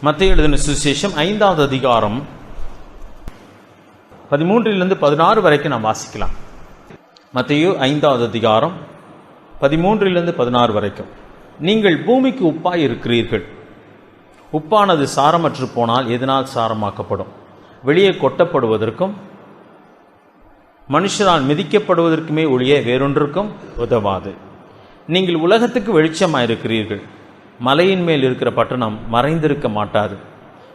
மத்திய எழுதின சுசேஷம் ஐந்தாவது அதிகாரம் பதிமூன்றிலிருந்து பதினாறு வரைக்கும் நாம் வாசிக்கலாம். மத்திய ஐந்தாவது அதிகாரம் பதிமூன்றிலிருந்து பதினாறு வரைக்கும். நீங்கள் பூமிக்கு உப்பாய் இருக்கிறீர்கள். உப்பானது சாரமற்று போனால் எதனால் சாரமாக்கப்படும்? வெளியே கொட்டப்படுவதற்கும் மனுஷரால் மிதிக்கப்படுவதற்குமே ஒழிய வேறொன்றுக்கும் உதவாது. நீங்கள் உலகத்துக்கு வெளிச்சமாயிருக்கிறீர்கள். மலையின் மேல் இருக்கிற பட்டணம் மறைந்திருக்க மாட்டாது.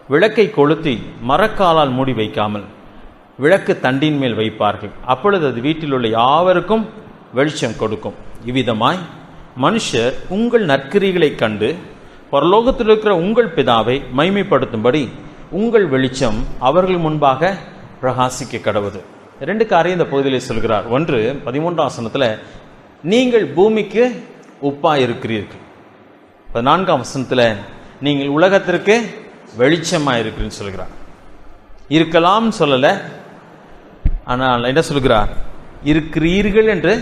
விளக்கை கொளுத்தி மரக்காலால் மூடி வைக்காமல் விளக்கு தண்டின் மேல் வைப்பார்கள். அப்பொழுது அது வீட்டில் உள்ள யாவருக்கும் வெளிச்சம் கொடுக்கும். இவ்விதமாய் மனுஷர் உங்கள் நற்கிரிகளைக் கண்டு பரலோகத்தில் இருக்கிற உங்கள் பிதாவை மைமைப்படுத்தும்படி உங்கள் வெளிச்சம் அவர்கள் முன்பாக பிரகாசிக்க கடவுது. ரெண்டு காரியம் இந்த பகுதியில் சொல்கிறார். ஒன்று பதிமூன்றாம் ஆசனத்தில் நீங்கள் பூமிக்கு உப்பாக இருக்கிறீர்கள் பதினான்காம் வசனத்தில் நீங்கள் உலகத்திற்கு வெளிச்சமாக இருக்குன்னு சொல்கிறார். இருக்கலாம்னு சொல்லலை ஆனால் என்ன சொல்கிறார்? இருக்கிறீர்கள் என்று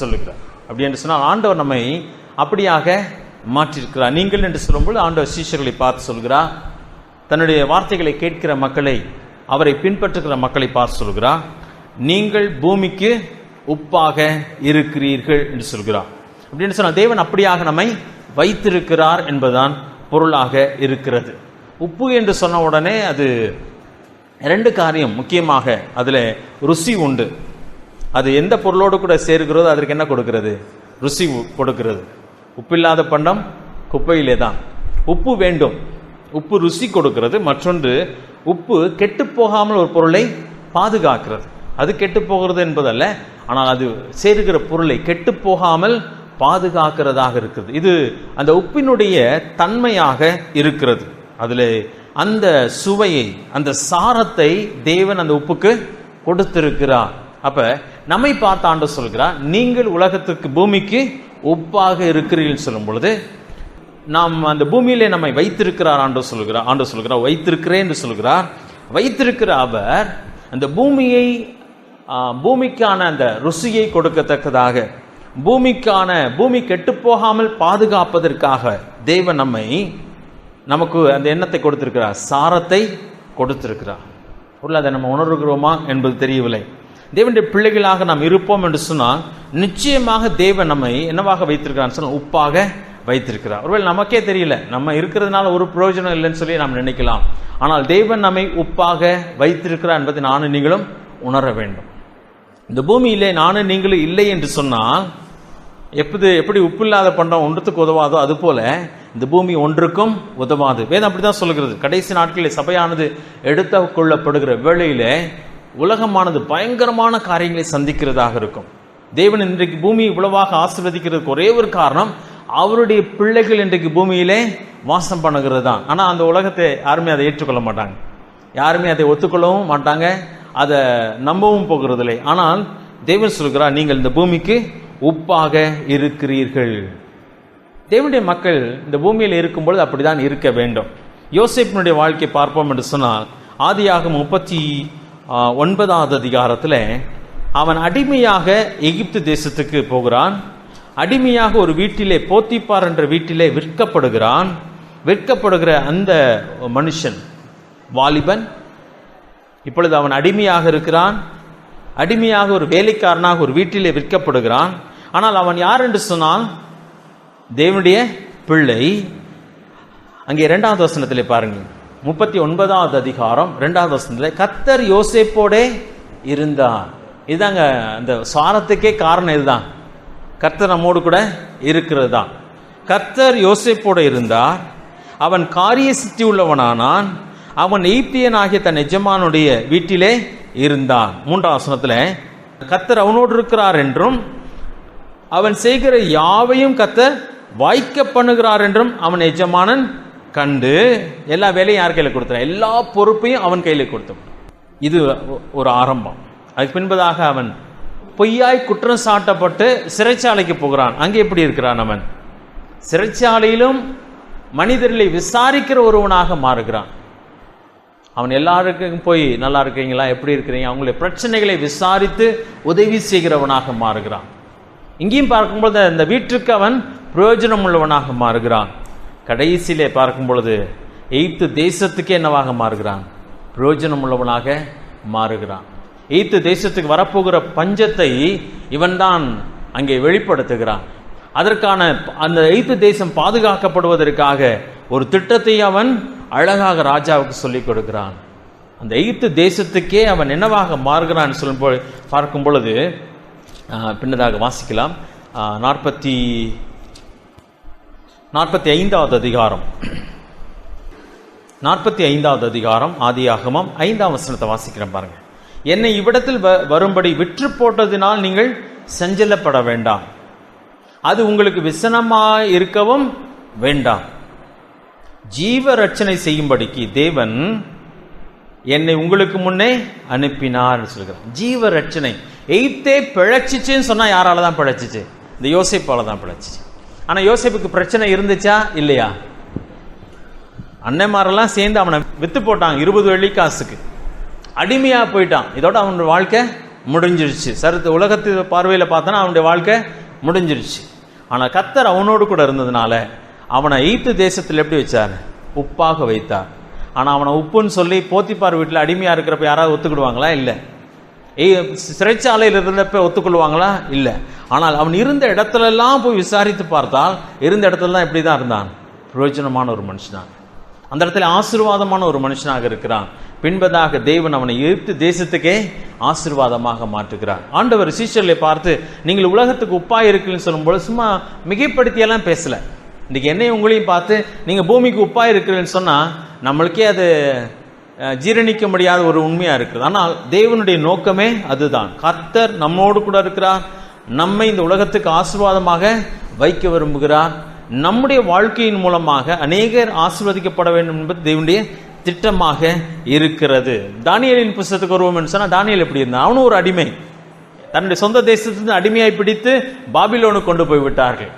சொல்லுகிறார். அப்படி என்று சொன்னால் ஆண்டவர் நம்மை அப்படியாக மாற்றிருக்கிறார் நீங்கள் என்று சொல்லும்போது ஆண்டவர் சீஷர்களை பார்த்து சொல்கிறார். தன்னுடைய வார்த்தைகளை கேட்கிற மக்களை அவரை பின்பற்றுகிற மக்களை பார்த்து சொல்கிறார். நீங்கள் பூமிக்கு உப்பாக இருக்கிறீர்கள் என்று சொல்கிறார். அப்படின்னு சொன்னால் தேவன் அப்படியாக நம்மை வைத்திருக்கிறார் என்பதுதான் பொருளாக இருக்கிறது. உப்பு என்று சொன்ன உடனே அது ரெண்டு காரியம் முக்கியமாக அதில் ருசி உண்டு. அது எந்த பொருளோடு கூட சேர்கிறதோ அதற்கு என்ன கொடுக்கிறது? ருசி உ- கொடுக்கிறது. உப்பில்லாத பண்டம் குப்பையிலே தான் உப்பு வேண்டும். உப்பு ருசி கொடுக்கிறது. மற்றொன்று உப்பு கெட்டு போகாமல் ஒரு பொருளை பாதுகாக்கிறது. அது கெட்டு போகிறது என்பதல்ல. ஆனால் அது சேருகிற பொருளை கெட்டு போகாமல் பாதுகாக்கிறதாக இருக்கிறது இது அந்த உப்பினுடைய தன்மையாக இருக்கிறது. அதில் அந்த சுவையை அந்த சாரத்தை தேவன் அந்த உப்புக்கு கொடுத்திருக்கிறார். அப்ப நம்மை பார்த்து ஆண்டு சொல்கிறார் நீங்கள் உலகத்துக்கு பூமிக்கு உப்பாக இருக்கிறீர்கள் சொல்லும் பொழுது நாம் அந்த பூமியிலே நம்மை வைத்திருக்கிறார் ஆண்டு சொல்கிறார் ஆண்டு சொல்கிறார் வைத்திருக்கிறேன் என்று சொல்கிறார். வைத்திருக்கிற அவர் அந்த பூமியை பூமிக்கான அந்த ருசியை கொடுக்கத்தக்கதாக பூமிக்கான பூமி கெட்டுப்போகாமல் பாதுகாப்பதற்காக தேவன் நம்மை நமக்கு அந்த எண்ணத்தை கொடுத்திருக்கிறார். சாரத்தை கொடுத்திருக்கிறார். பொருள் அதை நம்ம உணர்கிறோமா என்பது தெரியவில்லை. தேவனுடைய பிள்ளைகளாக நாம் இருப்போம் என்று சொன்னால் நிச்சயமாக தேவன் நம்மை என்னவாக வைத்திருக்கிறான்னு சொன்னால் உப்பாக வைத்திருக்கிறார். ஒருவேளை நமக்கே தெரியல. நம்ம இருக்கிறதுனால ஒரு பிரயோஜனம் இல்லைன்னு சொல்லி நாம் நினைக்கலாம். ஆனால் தேவன் நம்மை உப்பாக வைத்திருக்கிறார் என்பதை நானும் நீங்களும் உணர வேண்டும். இந்த பூமியிலே நானும் நீங்களும் இல்லை என்று சொன்னால் எப்படி எப்படி உப்பு இல்லாத பண்டம் ஒன்றுத்துக்கு உதவாதோ அது போல இந்த பூமி ஒன்றுக்கும் உதவாது. வேதம் அப்படிதான் சொல்கிறது கடைசி நாட்களில் சபையானது எடுத்து கொள்ளப்படுகிற வேளையிலே உலகமானது பயங்கரமான காரியங்களை சந்திக்கிறதாக இருக்கும். தேவன் இன்றைக்கு பூமி இவ்வளவாக ஆசீர்வதிக்கிறதுக்கு ஒரே ஒரு காரணம் அவருடைய பிள்ளைகள் இன்றைக்கு பூமியிலே வாசம் பண்ணுகிறது தான் ஆனால் அந்த உலகத்தை யாருமே அதை ஏற்றுக்கொள்ள மாட்டாங்க. யாருமே அதை ஒத்துக்கொள்ளவும் மாட்டாங்க. அதை நம்பவும் போகிறதில்லை. ஆனால் தேவன் சொல்கிறார் நீங்கள் இந்த பூமிக்கு உப்பாக இருக்கிறீர்கள். தேவனுடைய மக்கள் இந்த பூமியில் இருக்கும்பொழுது அப்படிதான் இருக்க வேண்டும். யோசேப்பினுடைய வாழ்க்கையை பார்ப்போம் என்று சொன்னால் ஆதியாக முப்பத்தி ஒன்பதாவது அதிகாரத்தில் அவன் அடிமையாக எகிப்து தேசத்துக்கு போகிறான். அடிமையாக ஒரு வீட்டிலே போத்திப்பார் என்ற வீட்டிலே விற்கப்படுகிறான். விற்கப்படுகிற அந்த மனுஷன் வாலிபன் இப்பொழுது அவன் அடிமையாக இருக்கிறான். அடிமையாக ஒரு வேலைக்காரனாக ஒரு வீட்டிலே விற்கப்படுகிறான். ஆனால் அவன் யார் என்று சொன்னால் தேவனுடைய பிள்ளை. அங்கே இரண்டாவது வசனத்திலே பாருங்கள். முப்பத்தி ஒன்பதாவது அதிகாரம் ரெண்டாவது வசனத்தில் கத்தர் யோசேப்போடே இருந்தார். இதாங்க அந்த சாரத்துக்கே காரணம் இதுதான். கர்த்தர் நம்மோடு கூட இருக்கிறது தான் கர்த்தர் யோசேப்போடு இருந்தார். அவன் காரிய சித்தி உள்ளவனானான் அவன் எய்ப்பியனாகிய தன் எஜமானுடைய வீட்டிலே இருந்தான். மூன்றாம் வசனத்தில் கத்தர் அவனோடு இருக்கிறார் என்றும் அவன் செய்கிற யாவையும் கத்த வாய்க்க பண்ணுகிறார் என்றும் அவன் எஜமானன் கண்டு. எல்லா வேலையும் யார் கையில் கொடுத்தான்? எல்லா பொறுப்பையும் அவன் கையில் கொடுத்தான். இது ஒரு ஆரம்பம். அதுக்கு பின்பதாக அவன் பொய்யாய் குற்றம் சாட்டப்பட்டு சிறைச்சாலைக்கு போகிறான். அங்கே எப்படி இருக்கிறான் அவன்? சிறைச்சாலையிலும் மனிதர்களை விசாரிக்கிற ஒருவனாக மாறுகிறான். அவன் எல்லாருக்கும் போய் நல்லா இருக்கீங்களா? எப்படி இருக்கிறீங்க? அவங்களுடைய பிரச்சனைகளை விசாரித்து உதவி செய்கிறவனாக மாறுகிறான். இங்கேயும் பார்க்கும்பொழுது அந்த வீட்டுக்கு அவன் பிரயோஜனம் உள்ளவனாக மாறுகிறான். கடைசியிலே பார்க்கும் பொழுது எய்த்து தேசத்துக்கே என்னவாக மாறுகிறான்? பிரயோஜனம் உள்ளவனாக மாறுகிறான். எய்த்து தேசத்துக்கு வரப்போகிற பஞ்சத்தை இவன்தான் அங்கே வெளிப்படுத்துகிறான். அதற்கான அந்த எய்த்து தேசம் பாதுகாக்கப்படுவதற்காக ஒரு திட்டத்தை அவன் அழகாக ராஜாவுக்கு சொல்லிக் கொடுக்கிறான். அந்த எகிப்து தேசத்துக்கே அவன் என்னவாக மாறுகிறான் சொல்லும் பார்க்கும் பொழுது பின்னதாக வாசிக்கலாம். நாற்பத்தி நாற்பத்தி ஐந்தாவது அதிகாரம். நாற்பத்தி ஐந்தாவது அதிகாரம் ஆதியாகமம் ஐந்தாம் வசனத்தை வாசிக்கிறேன் பாருங்க. என்னை இவ்விடத்தில் வ- வரும்படி விற்று போட்டதினால் நீங்கள் செஞ்சலப்பட வேண்டாம். அது உங்களுக்கு விசனமாக இருக்கவும் வேண்டாம். ஜீவ ரட்சனை செய்யும்படிக்கு தேவன் என்னை உங்களுக்கு முன்னே அனுப்பினார் சொல்கிறார். ஜீவ ரட்சனை எய்த்தே பிழைச்சிச்சுன்னு சொன்னால் யாரால தான் பிழைச்சிச்சு? இந்த யோசிப்பால தான் பிழைச்சிச்சு. ஆனா யோசிப்புக்கு பிரச்சனை இருந்துச்சா? இல்லையா? அன்னைமாரெல்லாம் சேர்ந்து அவனை வித்து போட்டாங்க இருபது வெள்ளி காசுக்கு அடிமையா போயிட்டான். இதோட அவனுடைய வாழ்க்கை முடிஞ்சிருச்சு. சருத்து உலகத்து பார்வையில் பார்த்தோன்னா அவனுடைய வாழ்க்கை முடிஞ்சிருச்சு. ஆனா கத்தர் அவனோடு கூட இருந்ததுனால அவனை எய்த்து தேசத்தில் எப்படி வச்சார்? உப்பாக வைத்தார் ஆனால் அவனை உப்புன்னு சொல்லி போத்திப்பார் வீட்டில் அடிமையாக இருக்கிறப்ப யாராவது ஒத்துக்கிடுவாங்களா? இல்லை. ஏய், சிறைச்சாலையில் இருந்தப்ப ஒத்துக்கொள்வாங்களா? இல்லை. ஆனால் அவன் இருந்த இடத்துலலாம் போய் விசாரித்து பார்த்தால் இருந்த இடத்துல தான் எப்படி தான் இருந்தான். பிரயோஜனமான ஒரு மனுஷனாக அந்த இடத்துல ஆசீர்வாதமான ஒரு மனுஷனாக இருக்கிறான். பின்பதாக தேவன் அவனை எதிர்த்து தேசத்துக்கே ஆசீர்வாதமாக மாற்றுகிறார் ஆண்டவர் சீஷர்களை பார்த்து நீங்கள் உலகத்துக்கு உப்பாக இருக்குன்னு சொல்லும்போது சும்மா மிகைப்படுத்தியெல்லாம் பேசலை. இன்னைக்கு என்னையும் உங்களையும் பார்த்து நீங்க பூமிக்கு உப்பாய் இருக்கிறேன்னு சொன்னா நம்மளுக்கே அது ஜீரணிக்க முடியாத ஒரு உண்மையா இருக்குது. ஆனால் தேவனுடைய நோக்கமே அதுதான். கர்த்தர் நம்மோடு கூட இருக்கிறார். நம்மை இந்த உலகத்துக்கு ஆசீர்வாதமாக வைக்க விரும்புகிறார். நம்முடைய வாழ்க்கையின் மூலமாக அநேகர் ஆசீர்வதிக்கப்பட வேண்டும் என்பது தேவனுடைய திட்டமாக இருக்கிறது. தானியலின் புஸ்தத்துக்கு வருவோம்னு சொன்னால் தானியல் எப்படி இருந்தான்? அவனும் ஒரு அடிமை. தன்னுடைய சொந்த தேசத்திலிருந்து அடிமையாய் பிடித்து பாபிலோனு கொண்டு போய் விட்டார்கள்.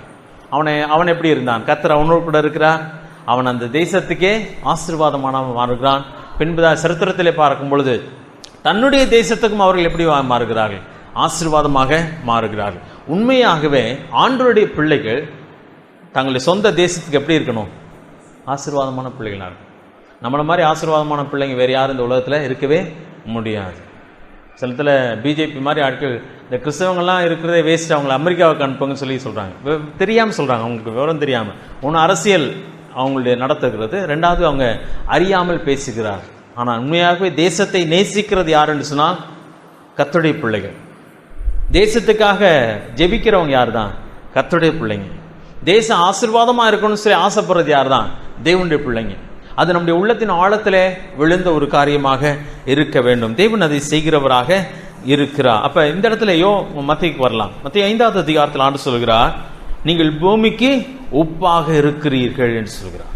அவனை அவன் எப்படி இருந்தான்? கத்தர் அவனோடு கூட இருக்கிறார் அவன் அந்த தேசத்துக்கே ஆசீர்வாதமானவன் மாறுகிறான். பின்புதான் சரித்திரத்திலே பார்க்கும் பொழுது தன்னுடைய தேசத்துக்கும் அவர்கள் எப்படி மாறுகிறார்கள்? ஆசீர்வாதமாக மாறுகிறார்கள். உண்மையாகவே ஆண்டவருடைய பிள்ளைகள் தங்களுடைய சொந்த தேசத்துக்கு எப்படி இருக்கணும்? ஆசீர்வாதமான பிள்ளைகளாக இருக்கும் நம்மளை மாதிரி ஆசீர்வாதமான பிள்ளைங்க வேறு யாரும் இந்த உலகத்தில் இருக்கவே முடியாது. சிலத்தில் பிஜேபி மாதிரி ஆட்கள் இந்த கிறிஸ்தவங்கள்லாம் இருக்கிறதே வேஸ்ட் அவங்கள அமெரிக்காவுக்கு அனுப்புங்கன்னு சொல்லி சொல்கிறாங்க தெரியாமல் சொல்கிறாங்க அவங்களுக்கு விவரம் தெரியாமல் ஒன்று அரசியல் அவங்களுடைய நடத்துகிறது ரெண்டாவது அவங்க அறியாமல் பேசுகிறார். ஆனால் உண்மையாகவே தேசத்தை நேசிக்கிறது யாருன்னு சொன்னால் கத்துடைய பிள்ளைகள். தேசத்துக்காக ஜெபிக்கிறவங்க யார் தான் கத்துடைய பிள்ளைங்க. தேசம் ஆசிர்வாதமாக இருக்கணும்னு சொல்லி ஆசைப்படுறது யார் தான் தேவனுடைய பிள்ளைங்க. அது நம்முடைய உள்ளத்தின் ஆழத்திலே விழுந்த ஒரு காரியமாக இருக்க வேண்டும். தேவன் அதை செய்கிறவராக இருக்கிறார். அப்ப இந்த இடத்துலயோ மத்திக்கு வரலாம். மத்திய ஐந்தாவது அதிகாரத்தில் ஆண்டு சொல்கிறார் நீங்கள் பூமிக்கு உப்பாக இருக்கிறீர்கள் என்று சொல்கிறார்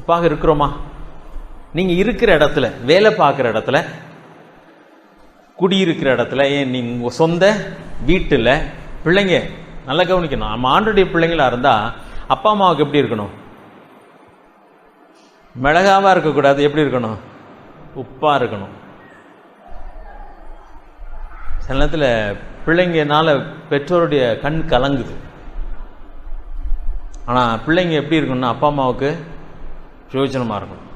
உப்பாக இருக்கிறோமா? நீங்க இருக்கிற இடத்துல வேலை பார்க்குற இடத்துல குடியிருக்கிற இடத்துல ஏன் நீங்க சொந்த வீட்டில் பிள்ளைங்க நல்லா கவனிக்கணும். நம்ம ஆண்டுடைய பிள்ளைங்களா இருந்தா அப்பா அம்மாவுக்கு எப்படி இருக்கணும்? மிளகாவாக இருக்கக்கூடாது. எப்படி இருக்கணும்? உப்பாக இருக்கணும். சில நேரத்தில் பிள்ளைங்கனால பெற்றோருடைய கண் கலங்குது. ஆனால் பிள்ளைங்க எப்படி இருக்கணும்னா அப்பா அம்மாவுக்கு பிரயோஜனமாக இருக்கணும்.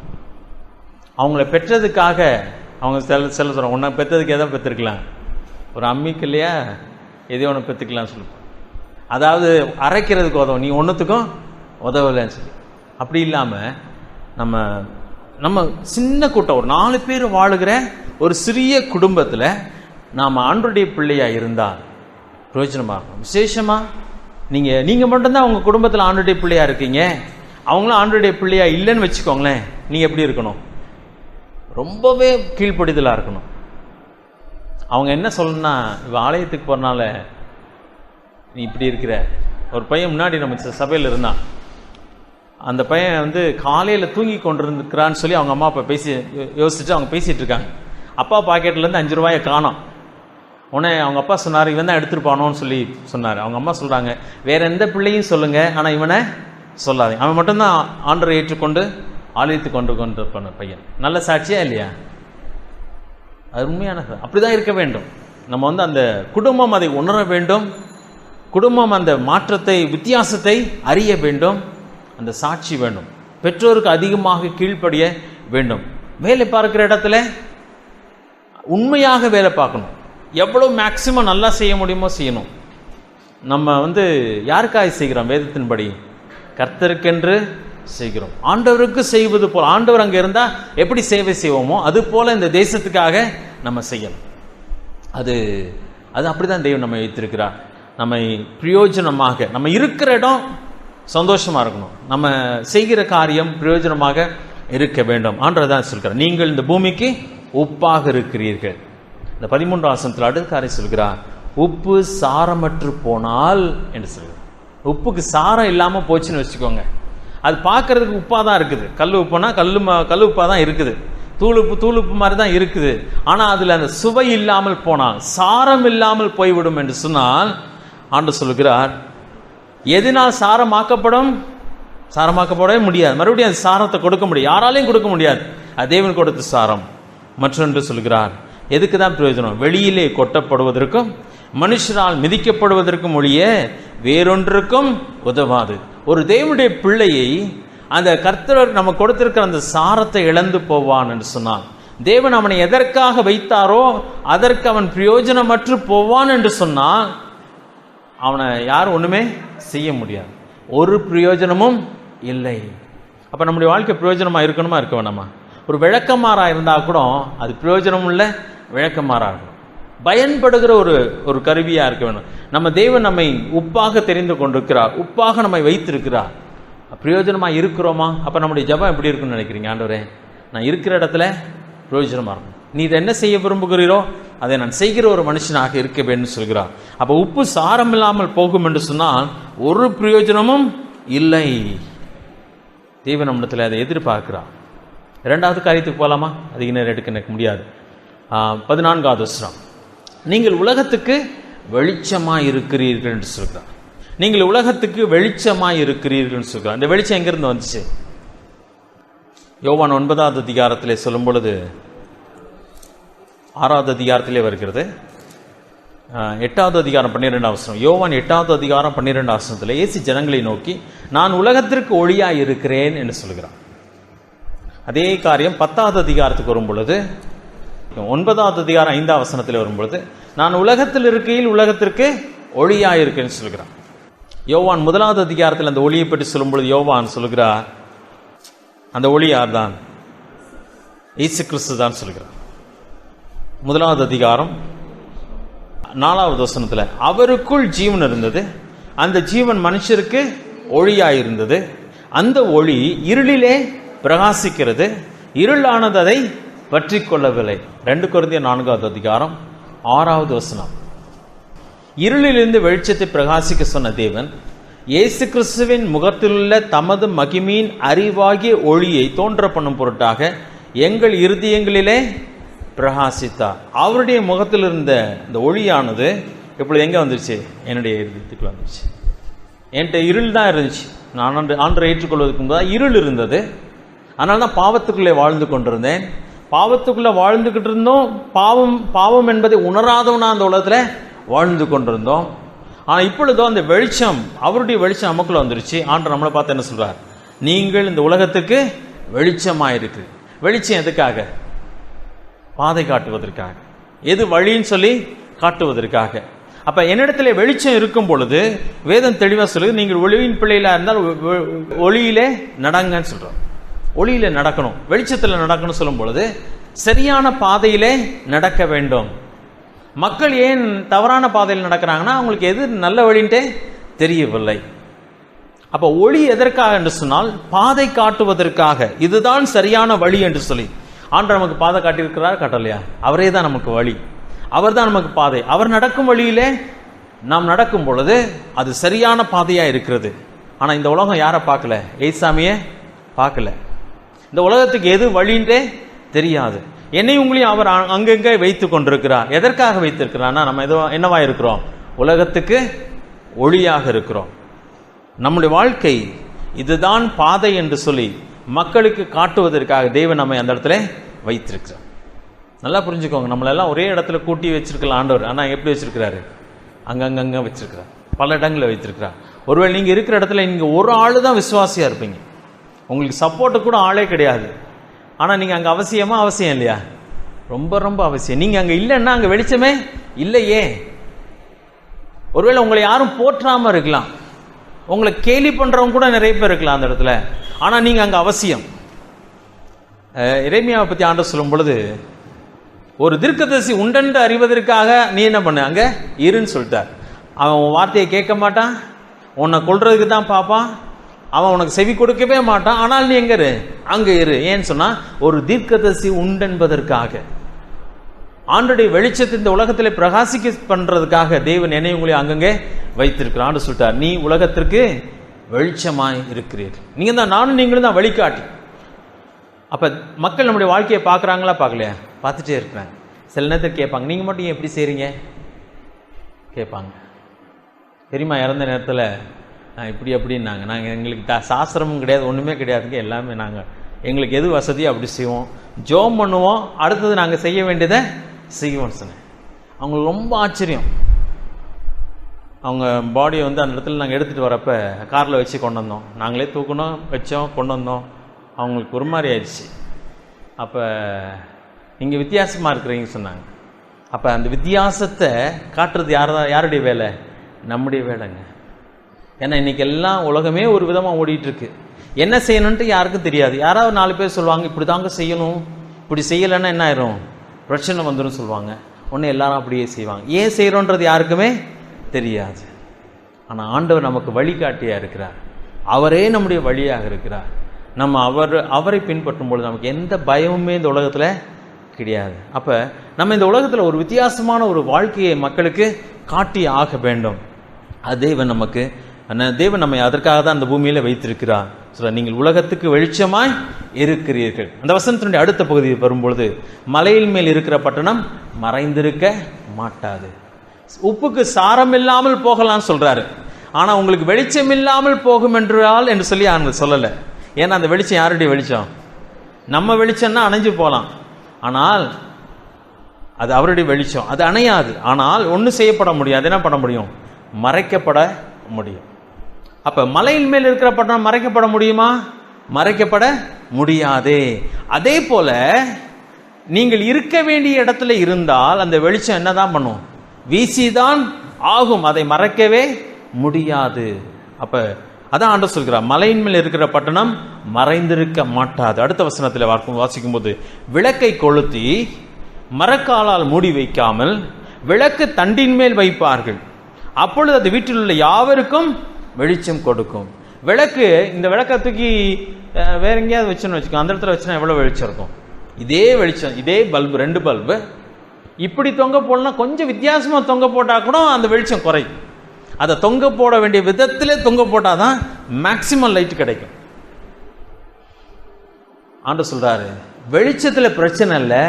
அவங்கள பெற்றதுக்காக அவங்க செல்ல செல்ல சொல்கிறாங்க உன்னை பெற்றதுக்கு எதை பெற்றுருக்கலாம்? ஒரு அம்மிக்கு இல்லையா? எதையோ ஒன்று பெற்றுக்கலாம் சொல்லுவோம் அதாவது அரைக்கிறதுக்கு உதவும் நீ ஒன்றுத்துக்கும் உதவலைன்னு சொல்லி. அப்படி இல்லாமல் நம்ம நம்ம சின்ன கூட்டம் ஒரு நாலு பேர் வாழுகிற ஒரு சிறிய குடும்பத்தில் நாம் ஆண்டுடைய பிள்ளையாக இருந்தால் பிரயோஜனமாகும். இருக்கும் விசேஷமாக நீங்கள் நீங்கள் மட்டும்தான் உங்கள் குடும்பத்தில் ஆண்டுடைய பிள்ளையாக இருக்கீங்க. அவங்களும் ஆண்டுடைய பிள்ளையாக இல்லைன்னு வச்சுக்கோங்களேன். நீங்கள் எப்படி இருக்கணும்? ரொம்பவே கீழ்ப்படிதலாக இருக்கணும். அவங்க என்ன சொல்லணும்னா இவ ஆலயத்துக்கு போகிறனால நீ இப்படி இருக்கிற. ஒரு பையன் முன்னாடி நம்ம ச- இருந்தான். அந்த பையன் வந்து காலையில் தூங்கி கொண்டிருக்கிறான்னு சொல்லி அவங்க அம்மா அப்பா பேசி யோ- யோசிச்சுட்டு அவங்க பேசிகிட்டு இருக்காங்க. அப்பா பாக்கெட்லேருந்து அஞ்சு ரூபாயை காணோம். உடனே அவங்க அப்பா சொன்னார் இவன் தான் எடுத்துருப்பானோன்னு சொல்லி சொன்னார். அவங்க அம்மா சொல்கிறாங்க வேற எந்த பிள்ளையும் சொல்லுங்கள் ஆனால் இவனை சொல்லாதீங்க அவன் மட்டும்தான் ஆண்டரை ஏற்றுக்கொண்டு ஆலயத்து கொண்டு கொண்டு பண்ண பையன். நல்ல சாட்சியா இல்லையா? அது உண்மையான தான் அப்படிதான் இருக்க வேண்டும். நம்ம வந்து அந்த குடும்பம் அதை உணர வேண்டும். குடும்பம் அந்த மாற்றத்தை வித்தியாசத்தை அறிய வேண்டும். அந்த சாட்சி வேண்டும். பெற்றோருக்கு அதிகமாக கீழ்ப்படிய வேண்டும். வேலை பார்க்கிற இடத்துல உண்மையாக வேலை பார்க்கணும். எவ்வளோ மேக்சிமம் நல்லா செய்ய முடியுமோ செய்யணும். நம்ம வந்து யாருக்காக செய்கிறோம் வேதத்தின்படி? கர்த்தருக்கென்று செய்கிறோம். ஆண்டவருக்கு செய்வது போல் ஆண்டவர் அங்கே இருந்தால் எப்படி சேவை செய்வோமோ அது போல் இந்த தேசத்துக்காக நம்ம செய்யணும். அது அது அப்படிதான் தெய்வம் நம்ம வைத்திருக்கிறார். நம்மை பிரயோஜனமாக நம்ம இருக்கிற இடம் சந்தோஷமாக இருக்கணும். நம்ம செய்கிற காரியம் பிரயோஜனமாக இருக்க வேண்டும். ஆன்றதான் சொல்கிறார். நீங்கள் இந்த பூமிக்கு உப்பாக இருக்கிறீர்கள். இந்த பதிமூன்று ஆசனத்தில் அடுத்த காரியம் சொல்கிறார். உப்பு சாரமற்று போனால் என்று சொல்கிறார். உப்புக்கு சாரம் இல்லாமல் போச்சுன்னு வச்சுக்கோங்க. அது பார்க்கறதுக்கு உப்பாக தான் இருக்குது. கல் உப்புனா கல் கல் உப்பாக தான் இருக்குது. தூளுப்பு தூளுப்பு மாதிரி தான் இருக்குது. ஆனால் அதில் அந்த சுவை இல்லாமல் போனால் சாரம் இல்லாமல் போய்விடும் என்று சொன்னால் ஆண்டு சொல்கிறார் எதனால் சாரமாக்கப்படும்? சாரமாக்கப்படவே முடியாது. மறுபடியும் அந்த சாரத்தை கொடுக்க முடியும் யாராலையும் கொடுக்க முடியாது. அது தேவன் கொடுத்த சாரம். மற்றொன்று சொல்கிறார் எதுக்கு தான் பிரயோஜனம்? வெளியிலே கொட்டப்படுவதற்கும் மனுஷரால் மிதிக்கப்படுவதற்கும் ஒழிய வேறொன்றுக்கும் உதவாது. ஒரு தேவனுடைய பிள்ளையை அந்த கர்த்தர் நம்ம கொடுத்திருக்கிற அந்த சாரத்தை இழந்து போவான் என்று சொன்னான். தேவன் அவனை எதற்காக வைத்தாரோ அதற்கு அவன் பிரயோஜனமற்று போவான் என்று சொன்னால் அவனை யாரும் ஒன்றுமே செய்ய முடியாது. ஒரு பிரயோஜனமும் இல்லை. அப்போ நம்முடைய வாழ்க்கை பிரயோஜனமாக இருக்கணுமா இருக்க வேணாமா? ஒரு விளக்கமாறா இருந்தால் கூட அது பிரயோஜனம் இல்லை விளக்கமாறா இருக்கும். பயன்படுகிற ஒரு ஒரு கருவியாக இருக்க வேணும். நம்ம தெய்வம் நம்மை உப்பாக தெரிந்து கொண்டிருக்கிறார் உப்பாக நம்மை வைத்திருக்கிறார். பிரயோஜனமாக இருக்கிறோமா? அப்போ நம்முடைய ஜெபம் எப்படி இருக்குன்னு நினைக்கிறீங்க ஆண்டவரே? நான் இருக்கிற இடத்துல பிரயோஜனமாக இருக்கும். நீ இதை என்ன செய்ய விரும்புகிறீரோ அதை நான் செய்கிற ஒரு மனுஷனாக இருக்க வேண்டும் சொல்கிறார். அப்ப உப்பு சாரம் இல்லாமல் போகும் என்று சொன்னால் ஒரு பிரயோஜனமும் இல்லை. தேவன் அதை எதிர்பார்க்கிறார். இரண்டாவது காரியத்துக்கு போகலாமா அதிக நேரம் எடுக்க எனக்கு முடியாது. பதினான்காவது வசனம். நீங்கள் உலகத்துக்கு வெளிச்சமாக இருக்கிறீர்கள் என்று சொல்கிறார். நீங்கள் உலகத்துக்கு வெளிச்சமாக இருக்கிறீர்கள் சொல்கிறார். இந்த வெளிச்சம் எங்கிருந்து வந்துச்சு? யோவான் ஒன்பதாவது அதிகாரத்திலே சொல்லும் பொழுது ஆறாவது அதிகாரத்திலே வருகிறது. எட்டாவது அதிகாரம் பன்னிரெண்டாம் வசனம். யோவான் எட்டாவது அதிகாரம் பன்னிரெண்டாம் வசனத்தில் ஏசி ஜனங்களை நோக்கி நான் உலகத்திற்கு ஒளியாக இருக்கிறேன் என்று சொல்கிறான் அதே காரியம் பத்தாவது அதிகாரத்துக்கு வரும் பொழுது ஒன்பதாவது அதிகாரம் ஐந்தாவது வசனத்தில் வரும்பொழுது நான் உலகத்தில் இருக்கையில் உலகத்திற்கு ஒளியாக இருக்கேன்னு சொல்கிறான் யோவான் முதலாவது அதிகாரத்தில் அந்த ஒளியை பற்றி சொல்லும்பொழுது யோவான் சொல்கிறார் அந்த ஒளி யார்தான்? ஈசு கிறிஸ்து தான் சொல்கிறார். முதலாவது அதிகாரம் நாலாவது வசனத்தில் அவருக்குள் ஜீவன் இருந்தது அந்த ஜீவன் மனுஷருக்கு ஒளியாயிருந்தது அந்த ஒளி இருளிலே பிரகாசிக்கிறது இருளானது அதை பற்றி கொள்ளவில்லை ரெண்டு குருந்திய நான்காவது அதிகாரம் ஆறாவது வசனம். இருளிலிருந்து வெளிச்சத்தை பிரகாசிக்க சொன்ன தேவன் இயேசு கிறிஸ்துவின் முகத்திலுள்ள தமது மகிமையின் அறிவாகிய ஒளியை தோன்ற பண்ணும் பொருட்டாக எங்கள் இருதயங்களிலே பிரகாசித்தார் அவருடைய முகத்தில் இருந்த இந்த ஒளியானது இப்பொழுது எங்கே வந்துருச்சு? என்னுடைய இருதயத்துக்கு வந்துருச்சு. என்கிட்ட இருள் தான் இருந்துச்சு. நான் ஆண்டு ஆண்டரை ஏற்றுக்கொள்வதற்கு முன்பதாக இருள் இருந்தது. அதனால தான் பாவத்துக்குள்ளே வாழ்ந்து கொண்டிருந்தேன். பாவத்துக்குள்ளே வாழ்ந்துக்கிட்டு இருந்தோம். பாவம் பாவம் என்பதை உணராதவனா அந்த உலகத்தில் வாழ்ந்து கொண்டிருந்தோம். ஆனால் இப்பொழுதோ அந்த வெளிச்சம் அவருடைய வெளிச்சம் நமக்குள்ள வந்துருச்சு. ஆண்டு நம்மளை பார்த்து என்ன சொல்கிறார் நீங்கள் இந்த உலகத்துக்கு வெளிச்சமாக இருக்குது வெளிச்சம் எதுக்காக? பாதை காட்டுவதற்காக. எது வழின்னு சொல்லி காட்டுவதற்காக. அப்ப என்னிடத்துல வெளிச்சம் இருக்கும் பொழுது வேதம் தெளிவா சொல்லுது நீங்கள் ஒளியின் பிள்ளைகளா இருந்தால் ஒளியிலே நடங்கன்னு சொல்றோம். ஒளியில நடக்கணும். வெளிச்சத்துல நடக்கணும் சொல்லும் பொழுது சரியான பாதையிலே நடக்க வேண்டும். மக்கள் ஏன் தவறான பாதையில் நடக்கிறாங்கன்னா அவங்களுக்கு எது நல்ல வழின்ட்டே தெரியவில்லை. அப்போ ஒளி எதற்காக என்று சொன்னால் பாதை காட்டுவதற்காக. இதுதான் சரியான வழி என்று சொல்லி. ஆண்டு நமக்கு பாதை காட்டியிருக்கிறார் காட்டலையா? அவரே தான் நமக்கு வழி. அவர் தான் நமக்கு பாதை. அவர் நடக்கும் வழியிலே நாம் நடக்கும் பொழுது அது சரியான பாதையாக இருக்கிறது. ஆனால் இந்த உலகம் யாரை பார்க்கல? ஏசாமியே பார்க்கல. இந்த உலகத்துக்கு எது வழின்றே தெரியாது. என்னை உங்களையும் அவர் அங்கங்கே வைத்து கொண்டிருக்கிறார். எதற்காக வைத்திருக்கிறான்னா நம்ம எதோ என்னவா இருக்கிறோம்? உலகத்துக்கு ஒளியாக இருக்கிறோம். நம்முடைய வாழ்க்கை இதுதான் பாதை என்று சொல்லி மக்களுக்கு காட்டுவதற்காக தெய்வம் நம்மை அந்த இடத்துல வைத்திருக்கிறார். நல்லா புரிஞ்சுக்கோங்க நம்மளெல்லாம் ஒரே இடத்துல கூட்டி வச்சிருக்கலாம் ஆண்டவர். ஆனால் எப்படி வச்சிருக்கிறாரு? அங்கங்கங்க வச்சிருக்கிறார். பல இடங்களில் வைத்திருக்கிறார். ஒருவேளை நீங்கள் இருக்கிற இடத்துல நீங்கள் ஒரு ஆளு தான் விசுவாசியாக இருப்பீங்க. உங்களுக்கு சப்போர்ட்டு கூட ஆளே கிடையாது. ஆனால் நீங்கள் அங்கே அவசியமாக அவசியம் இல்லையா? ரொம்ப ரொம்ப அவசியம். நீங்கள் அங்கே இல்லைன்னா அங்கே வெளிச்சமே இல்லையே. ஒருவேளை உங்களை யாரும் போற்றாமல் இருக்கலாம். உங்களை கேலி பண்ணுறவங்க கூட நிறைய பேர் இருக்கலாம் அந்த இடத்துல. ஆனால் நீங்கள் அங்கே அவசியம். இறைமையாவை பற்றி ஆண்ட சொல்லும் பொழுது ஒரு தீர்க்கதரிசி உண்டென்று அறிவதற்காக நீ என்ன பண்ணு? அங்கே இருன்னு சொல்லிட்டார். அவன் உன் வார்த்தையை கேட்க மாட்டான். உன்னை கொள்றதுக்கு தான் பார்ப்பான். அவன் உனக்கு செவி கொடுக்கவே மாட்டான். ஆனால் நீ எங்க இரு? அங்கே இரு. ஏன்னு சொன்னால் ஒரு தீர்க்கதரிசி உண்டென்பதற்காக. ஆண்டுடைய வெளிச்சத்தை இந்த உலகத்திலே பிரகாசிக்க பண்ணுறதுக்காக தெய்வன் என்னை அங்கங்கே வைத்திருக்கிறான்னு சொல்லிட்டார் நீ உலகத்திற்கு வெளிச்சமாய் இருக்கிறீர். நீங்கள் தான் நானும் நீங்களும் தான் வழிகாட்டி. அப்போ மக்கள் நம்முடைய வாழ்க்கையை பார்க்குறாங்களா பார்க்கலையா? பார்த்துட்டே இருக்கிறாங்க சில நேரத்தில் கேட்பாங்க நீங்கள் மட்டும் ஏன் எப்படி செய்கிறீங்க கேட்பாங்க. தெரியுமா இறந்த நேரத்தில் நான் இப்படி அப்படின்னாங்க. நாங்கள் எங்களுக்கு த சாஸ்திரமும் கிடையாது ஒன்றுமே கிடையாதுங்க. எல்லாமே நாங்கள் எங்களுக்கு எது வசதியோ அப்படி செய்வோம். ஜோம் பண்ணுவோம் அடுத்தது நாங்கள் செய்ய வேண்டியதை செய்வோம்னு சொன்னேன். அவங்களுக்கு ரொம்ப ஆச்சரியம். அவங்க பாடியை வந்து அந்த இடத்துல நாங்கள் எடுத்துகிட்டு வரப்போ காரில் வச்சு கொண்டு வந்தோம். நாங்களே தூக்கணும் வச்சோம் கொண்டு வந்தோம். அவங்களுக்கு ஒரு மாதிரி ஆயிடுச்சு. அப்போ நீங்கள் வித்தியாசமாக இருக்கிறீங்க சொன்னாங்க. அப்போ அந்த வித்தியாசத்தை காட்டுறது யார் யாருடைய வேலை? நம்முடைய வேலைங்க. ஏன்னா இன்னைக்கு எல்லாம் உலகமே ஒரு விதமாக ஓடிட்டுருக்கு. என்ன செய்யணுன்ட்டு யாருக்கும் தெரியாது. யாராவது நாலு பேர் சொல்லுவாங்க இப்படி தாங்க செய்யணும். இப்படி செய்யலைன்னா என்ன ஆயிரும்? பிரச்சனை வந்துடும் சொல்லுவாங்க. ஒன்று எல்லாரும் அப்படியே செய்வாங்க. ஏன் செய்கிறோன்றது யாருக்குமே தெரியாது. ஆனால் ஆண்டவர் நமக்கு வழிகாட்டியாக இருக்கிறார். அவரே நம்முடைய வழியாக இருக்கிறார். நம்ம அவர் அவரை பின்பற்றும் பொழுது நமக்கு எந்த பயமுமே இந்த உலகத்தில் கிடையாது. அப்போ நம்ம இந்த உலகத்தில் ஒரு வித்தியாசமான ஒரு வாழ்க்கையை மக்களுக்கு காட்டி ஆக வேண்டும். அது தேவன் நமக்கு தேவன் நம்மை அதற்காக தான் அந்த பூமியில் வைத்திருக்கிறார். சொல்ல நீங்கள் உலகத்துக்கு வெளிச்சமாய் இருக்கிறீர்கள். அந்த வசனத்தினுடைய அடுத்த பகுதி வரும்பொழுது மலையில் மேல் இருக்கிற பட்டணம் மறைந்திருக்க மாட்டாது. உப்புக்கு சாரம் இல்லாமல் போகலாம் சொல்றாரு. ஆனால் உங்களுக்கு வெளிச்சம் இல்லாமல் போகும் என்றால் என்று சொல்லி அவங்க சொல்லலை. ஏன்னா அந்த வெளிச்சம் யாருடைய வெளிச்சம்? நம்ம வெளிச்சம்னா அணைஞ்சு போகலாம் ஆனால் அது அவருடைய வெளிச்சம். அது அணையாது. ஆனால் ஒன்றும் செய்யப்பட முடியும் அது என்ன பண்ண முடியும்? மறைக்கப்பட முடியும். அப்போ மலையின் மேல் இருக்கிற படம் மறைக்கப்பட முடியுமா? மறைக்கப்பட முடியாதே. அதே போல நீங்கள் இருக்க வேண்டிய இடத்துல இருந்தால் அந்த வெளிச்சம் என்னதான் பண்ணும்? வீசிதான் ஆகும். அதை மறைக்கவே முடியாது. அப்போ அதான் ஆண்டு சொல்கிறார் மலையின் மேல் இருக்கிற பட்டணம் மறைந்திருக்க மாட்டாது. அடுத்த வசனத்தில் வாசிக்கும் போது விளக்கை கொளுத்தி மரக்காலால் மூடி வைக்காமல் விளக்கு தண்டின் மேல் வைப்பார்கள். அப்பொழுது அது வீட்டில் உள்ள யாவருக்கும் வெளிச்சம் கொடுக்கும். விளக்கு இந்த விளக்கை தூக்கி வேற எங்கேயாவது வச்சுன்னு வச்சுக்கோ அந்த இடத்துல வச்சுனா எவ்வளோ வெளிச்சம் இருக்கும்? இதே வெளிச்சம் இதே பல்பு ரெண்டு பல்பு. இப்படி தொங்க போடலாம் கொஞ்சம் வித்தியாசமாக தொங்க போட்டால் கூட அந்த வெளிச்சம் குறையும். அதை தொங்க போட வேண்டிய விதத்திலே தொங்க போட்டாதான் மேக்சிமம் லைட் கிடைக்கும். ஆண்டு சொல்றாரு வெளிச்சத்தில் பிரச்சனை இல்லை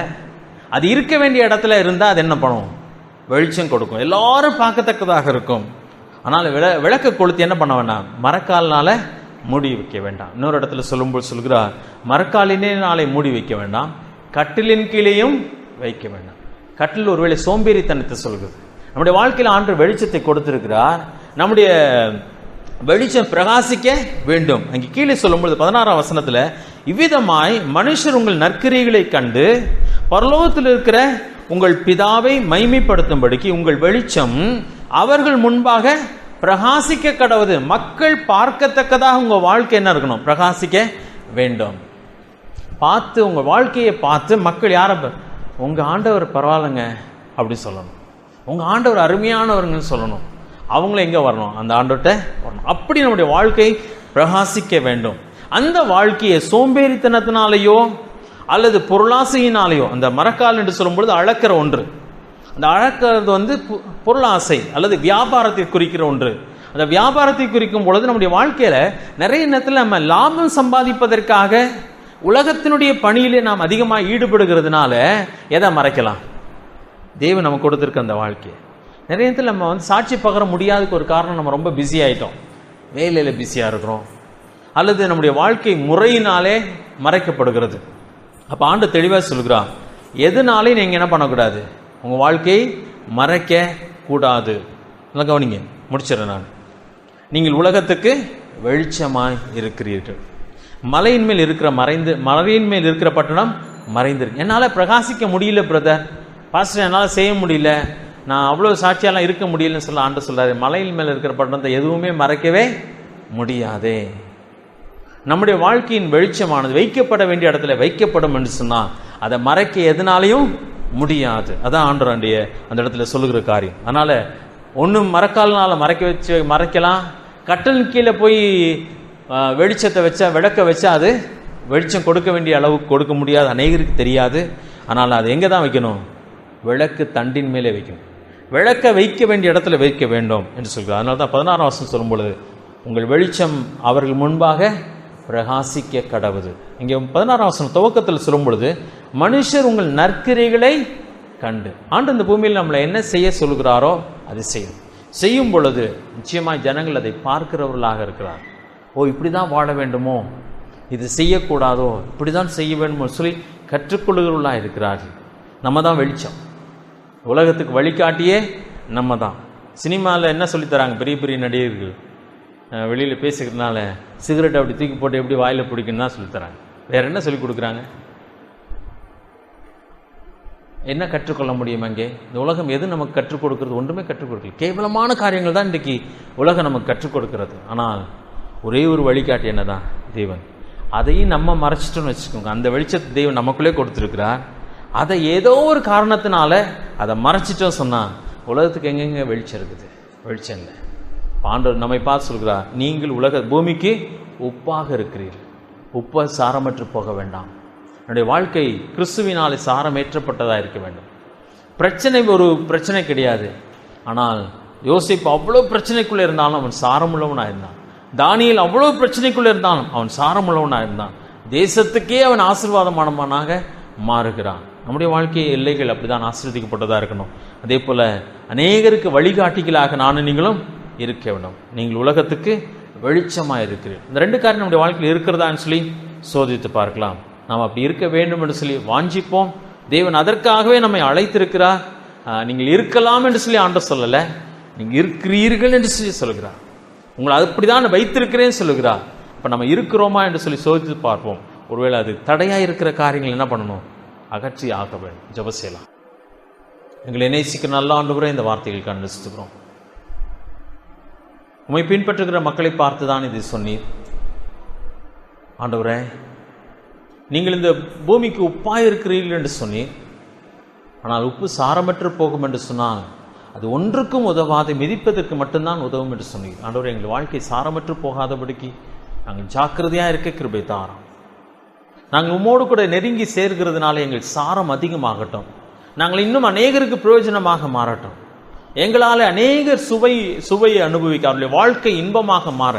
அது இருக்க வேண்டிய இடத்துல இருந்தால் அது என்ன பண்ணும்? வெளிச்சம் கொடுக்கும். எல்லாரும் பார்க்கத்தக்கதாக இருக்கும். ஆனால் விள விளக்க கொளுத்தி என்ன பண்ண வேண்டாம்? மரக்கால்னால மூடி வைக்க வேண்டாம். இன்னொரு இடத்துல சொல்லும்போது சொல்கிறார் மரக்காலினே நாளை மூடி வைக்க வேண்டாம் கட்டிலின் கீழேயும் வைக்க வேண்டாம். கட்டில் ஒருவேளை சோம்பேறித்தனத்தை சொல்கிறது. நம்முடைய வாழ்க்கையில் ஆண்டு வெளிச்சத்தை கொடுத்திருக்கிறார். நம்முடைய வெளிச்சம் பிரகாசிக்க வேண்டும். அங்கே கீழே சொல்லும்பொழுது பதினாறாம் வசனத்தில் இவ்விதமாய் மனுஷர் உங்கள் நற்கிரிகளை கண்டு பரலோகத்தில் இருக்கிற உங்கள் பிதாவை மைமைப்படுத்தும்படிக்கு உங்கள் வெளிச்சம் அவர்கள் முன்பாக பிரகாசிக்க கடவுது. மக்கள் பார்க்கத்தக்கதாக உங்கள் வாழ்க்கை என்ன இருக்கணும்? பிரகாசிக்க வேண்டும். பார்த்து உங்கள் வாழ்க்கையை பார்த்து மக்கள் யாரை உங்கள் ஆண்டவர் பரவாயில்லைங்க அப்படி சொல்லணும். உங்க ஆண்டவர் அருமையானவருங்கன்னு சொல்லணும். அவங்களும் எங்க வரணும்? அந்த ஆண்டோட்ட வரணும். அப்படி நம்முடைய வாழ்க்கை பிரகாசிக்க வேண்டும். அந்த வாழ்க்கையை சோம்பேறித்தனத்தினாலேயோ அல்லது பொருளாசையினாலேயோ அந்த மரக்கால் என்று சொல்லும்பொழுது அளக்கிற ஒன்று. அந்த அழக்கிறது வந்து பொருளாசை அல்லது வியாபாரத்தை குறிக்கிற ஒன்று. அந்த வியாபாரத்தை குறிக்கும் பொழுது நம்முடைய வாழ்க்கையில நிறைய நேரத்தில் நம்ம லாபம் சம்பாதிப்பதற்காக உலகத்தினுடைய பணியிலே நாம் அதிகமாக ஈடுபடுகிறதுனால எதை மறைக்கலாம்? தேவன் நம்ம கொடுத்துருக்க அந்த வாழ்க்கை நிறைய நேரத்தில் நம்ம வந்து சாட்சி பகர முடியாததுக்கு ஒரு காரணம் நம்ம ரொம்ப பிஸி ஆகிட்டோம் வேலையில் பிஸியாக இருக்கிறோம். அல்லது நம்முடைய வாழ்க்கை முறையினாலே மறைக்கப்படுகிறது. அப்போ ஆண்டு தெளிவாக சொல்கிறான் எதுனாலே நீங்கள் என்ன பண்ணக்கூடாது? உங்கள் வாழ்க்கையை மறைக்க கூடாது நல்லா கவனிங்க முடிச்சிடறேன் நான். நீங்கள் உலகத்துக்கு வெளிச்சமாய் இருக்கிறீர்கள். மலையின் மேல் இருக்கிற மறைந்து மலையின் மேல் இருக்கிற பட்டணம் மறைந்திருக்கு. என்னால் பிரகாசிக்க முடியல பிரதர் பாஸ்டர் என்னால் செய்ய முடியல. நான் அவ்வளோ சாட்சியெல்லாம் இருக்க முடியலன்னு சொல்ல ஆண்டு சொல்கிறாரு மலையின் மேலே இருக்கிற பட்டணத்தை எதுவுமே மறைக்கவே முடியாதே. நம்முடைய வாழ்க்கையின் வெளிச்சமானது வைக்கப்பட வேண்டிய இடத்துல வைக்கப்படும் என்று சொன்னால் அதை மறைக்க எதனாலையும் முடியாது. அதான் ஆண்டராண்டிய அந்த இடத்துல சொல்லுகிற காரியம். அதனால் ஒன்றும் மறக்காலனால மறைக்க வச்சு மறைக்கலாம். கட்டல் கீழே போய் வெளிச்சத்தை வச்சா விளக்க வச்சா அது வெளிச்சம் கொடுக்க வேண்டிய அளவுக்கு கொடுக்க முடியாது. அநேகருக்கு தெரியாது. ஆனால் அது எங்கே தான் வைக்கணும்? விளக்கு தண்டின் மேலே வைக்கணும். விளக்க வைக்க வேண்டிய இடத்துல வைக்க வேண்டும் என்று சொல்கிறார். அதனால தான் பதினாறாம் வருஷம் சொல்லும் பொழுது உங்கள் வெளிச்சம் அவர்கள் முன்பாக பிரகாசிக்க கடவுது. இங்கே பதினாறாம் வசனம் துவக்கத்தில் சொல்லும் பொழுது மனுஷர் உங்கள் நற்கிரைகளை கண்டு. ஆண்டு இந்த பூமியில் நம்மளை என்ன செய்ய சொல்கிறாரோ அது செய்யும் செய்யும் பொழுது நிச்சயமாக ஜனங்கள் அதை பார்க்கிறவர்களாக இருக்கிறார். ஓ இப்படி தான் வாழ வேண்டுமோ? இது செய்யக்கூடாதோ? இப்படி தான் செய்ய வேண்டுமோ? சொல்லி கற்றுக்கொள்ளுகிறவர்களாக இருக்கிறார்கள். நம்ம தான் வெளிச்சம். உலகத்துக்கு வழிகாட்டியே நம்ம தான் சினிமாவில் என்ன சொல்லித் தராங்க பெரிய பெரிய நடிகர்கள்? வெளியில் பேசிக்கிறதுனால சிகரெட் அப்படி தூக்கி போட்டு எப்படி வாயில் பிடிக்கணும் தான் சொல்லித் தராங்க வேற என்ன சொல்லி கொடுக்குறாங்க? என்ன கற்றுக்கொள்ள முடியும் அங்கே? இந்த உலகம் எது நமக்கு கற்றுக் கொடுக்கறது? ஒன்றுமே கற்றுக் கொடுக்கல. கேவலமான காரியங்கள் தான் இன்றைக்கு உலகம் நமக்கு கற்றுக் கொடுக்கிறது. ஆனால் ஒரே ஒரு வழிகாட்டி என்னதான்? தேவன். அதையும் நம்ம மறைச்சிட்டோம்னு வச்சுக்கோங்க. அந்த வெளிச்சத்தை தெய்வம் நமக்குள்ளே கொடுத்துருக்கிறார். அதை ஏதோ ஒரு காரணத்தினால அதை மறைச்சிட்டோம் சொன்னால் உலகத்துக்கு எங்கெங்க வெளிச்சம் இருக்குது? வெளிச்சம் இல்லை பாண்டவர் நம்மை பார்த்து சொல்கிறார் நீங்கள் உலக பூமிக்கு உப்பாக இருக்கிறீர்கள். உப்பை சாரமற்று போக வேண்டாம். என்னுடைய வாழ்க்கை கிறிஸ்துவினாலே சாரமேற்றப்பட்டதாக இருக்க வேண்டும். பிரச்சனை ஒரு பிரச்சனை கிடையாது. ஆனால் யோசிப்பு அவ்வளோ பிரச்சனைக்குள்ளே இருந்தாலும் அவன் சாரமுள்ளவனாக இருந்தான். தானியில் அவ்வளோ பிரச்சனைக்குள்ளே இருந்தாலும் அவன் சாரமுள்ளவனாக இருந்தான். தேசத்துக்கே அவன் ஆசீர்வாதமானவனாக மாறுகிறான். நம்முடைய வாழ்க்கை எல்லைகள் அப்படிதான் ஆசீர்வதிக்கப்பட்டதாக இருக்கணும். அதே போல் அநேகருக்கு வழிகாட்டிகளாக நானும் நீங்களும் இருக்க வேண்டும். நீங்கள் உலகத்துக்கு வெளிச்சமாக இருக்கிறீர்கள். இந்த ரெண்டு காரியம் நம்முடைய வாழ்க்கையில் இருக்கிறதான்னு சொல்லி சோதித்து பார்க்கலாம். நாம் அப்படி இருக்க வேண்டும் என்று சொல்லி வாஞ்சிப்போம். தேவன் அதற்காகவே நம்மை அழைத்திருக்கிறார். நீங்கள் இருக்கலாம் என்று சொல்லி ஆண்ட சொல்லலை. நீங்கள் இருக்கிறீர்கள் என்று சொல்லி சொல்கிறார். உங்களை அப்படிதான் வைத்திருக்கிறேன்னு சொல்லுகிறார். இப்போ நம்ம இருக்கிறோமா என்று சொல்லி சோதித்து பார்ப்போம். ஒருவேளை அது தடையாக இருக்கிற காரியங்கள் என்ன பண்ணணும்? அகற்றி ஆக வேண்டும் செய்யலாம். எங்களை நேசிக்க நல்ல ஆண்டு இந்த வார்த்தைகள் கண்டுச்சுக்கிறோம் உண்மை பின்பற்றுகிற மக்களை பார்த்து தான் இது சொன்னீர். ஆண்டவரே நீங்கள் இந்த பூமிக்கு உப்பாக இருக்கிறீர்கள் என்று சொன்னீர். ஆனால் உப்பு சாரமற்று போகும் என்று சொன்னால் அது ஒன்றுக்கும் உதவாது மிதிப்பதற்கு மட்டும்தான் உதவும் என்று சொன்னீர். ஆண்டவரே எங்கள் வாழ்க்கை சாரமற்று போகாதபடிக்கு நாங்கள் ஜாக்கிரதையாக இருக்க கிருபை தாரோம். நாங்கள் உம்மோடு கூட நெருங்கி சேர்கிறதுனால எங்கள் சாரம் அதிகமாகட்டும். நாங்கள் இன்னும் அநேகருக்கு பிரயோஜனமாக மாறட்டும். எங்களால் அநேகர் சுவை சுவையை அனுபவிக்க அவருடைய வாழ்க்கை இன்பமாக மாற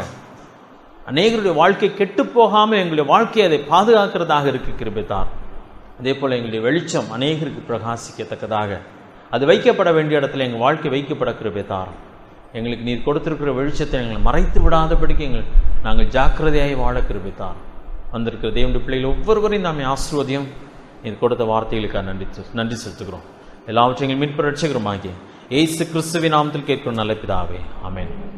அநேகருடைய வாழ்க்கை கெட்டு போகாமல் எங்களுடைய வாழ்க்கையை அதை பாதுகாக்கிறதாக இருக்கு கிருபித்தார். அதே போல் எங்களுடைய வெளிச்சம் அநேகருக்கு பிரகாசிக்கத்தக்கதாக. அது வைக்கப்பட வேண்டிய இடத்துல எங்கள் வாழ்க்கை வைக்கப்பட கிருபித்தார். எங்களுக்கு நீர் கொடுத்திருக்கிற வெளிச்சத்தை எங்களை மறைத்து விடாதபடிக்கு எங்கள் நாங்கள் ஜாக்கிரதையாய் வாழ கிருபித்தார். வந்திருக்கிற தேவனுடைய பிள்ளைகள் ஒவ்வொருவரையும் நாம் ஆசிர்வதியும். நீர் கொடுத்த வார்த்தைகளுக்காக நன்றி நன்றி செலுத்துகிறோம். எல்லாவற்றையும் மீட்பு ரட்சிக்கிறோம் ஆகிய ஏசு கிறிஸ்துவின் நாமத்தில் கேட்கும் நல்ல பிதாவே. அமேன்